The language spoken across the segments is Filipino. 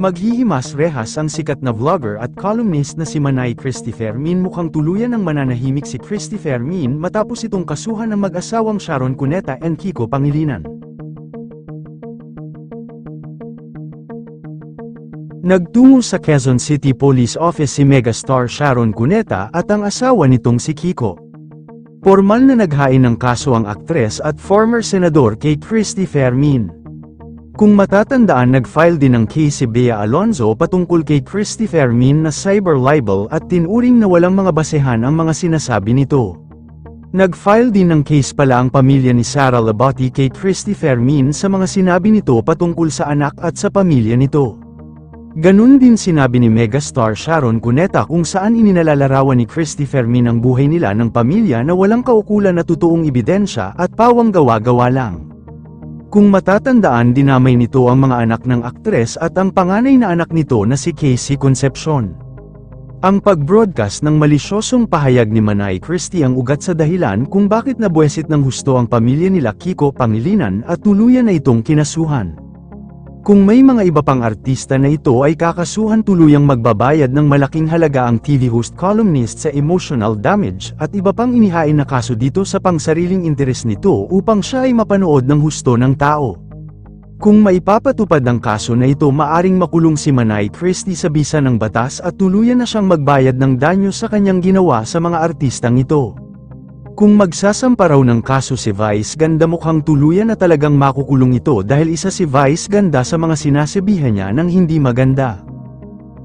Maghihimas rehas ang sikat na vlogger at columnist na si Manay Christy Fermin mukhang tuluyan ng mananahimik si Christy Fermin matapos itong kasuhan ng mag-asawang Sharon Cuneta and Kiko Pangilinan. Nagtungo sa Quezon City Police Office si megastar Sharon Cuneta at ang asawa nitong si Kiko. Formal na naghain ng kaso ang aktres at former senador kay Christy Fermin. Kung matatandaan nag-file din ng case si Bea Alonzo patungkol kay Christy Fermin na cyber libel at tinuring na walang mga basehan ang mga sinasabi nito. Nag-file din ng case pala ang pamilya ni Sara Labati kay Christy Fermin sa mga sinabi nito patungkol sa anak at sa pamilya nito. Ganun din sinabi ni megastar Sharon Cuneta kung saan ininalalarawan ni Christy Fermin ang buhay nila ng pamilya na walang kaukulan na totoong ebidensya at pawang gawa-gawa lang. Kung matatandaan dinamay nito ang mga anak ng aktres at ang panganay na anak nito na si Casey Concepcion. Ang pag-broadcast ng malisyosong pahayag ni Manay Christie ang ugat sa dahilan kung bakit nabuesit ng husto ang pamilya nila Kiko Pangilinan at tuluyan na itong kinasuhan. Kung may mga iba pang artista na ito ay kakasuhan tuluyang magbabayad ng malaking halaga ang TV host columnist sa emotional damage at iba pang inihain na kaso dito sa pangsariling interes nito upang siya ay mapanood ng husto ng tao. Kung maipapatupad ang kaso na ito maaring makulong si Manay Christie sa bisa ng batas at tuluyan na siyang magbayad ng danyo sa kanyang ginawa sa mga artistang ito. Kung magsasampa raw ng kaso si Vice Ganda mukhang tuluyan na talagang makukulong ito dahil isa si Vice Ganda sa mga sinasabihan niya ng hindi maganda.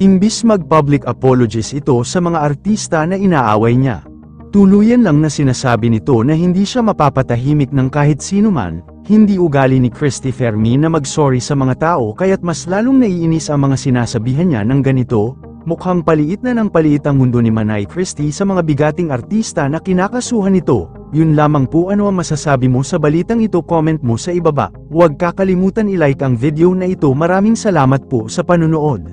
Imbis mag-public apologies ito sa mga artista na inaaway niya. Tuluyan lang na sinasabi nito na hindi siya mapapatahimik ng kahit sino man, hindi ugali ni Christy Fermi na mag-sorry sa mga tao kaya't mas lalong naiinis ang mga sinasabihan niya ng ganito, mukhang paliit na ng paliit ang mundo ni Manay Christy sa mga bigating artista na kinakasuhan nito. Yun lamang po ano ang masasabi mo sa balitang ito comment mo sa ibaba. Huwag kakalimutan i-like ang video na ito maraming salamat po sa panunood.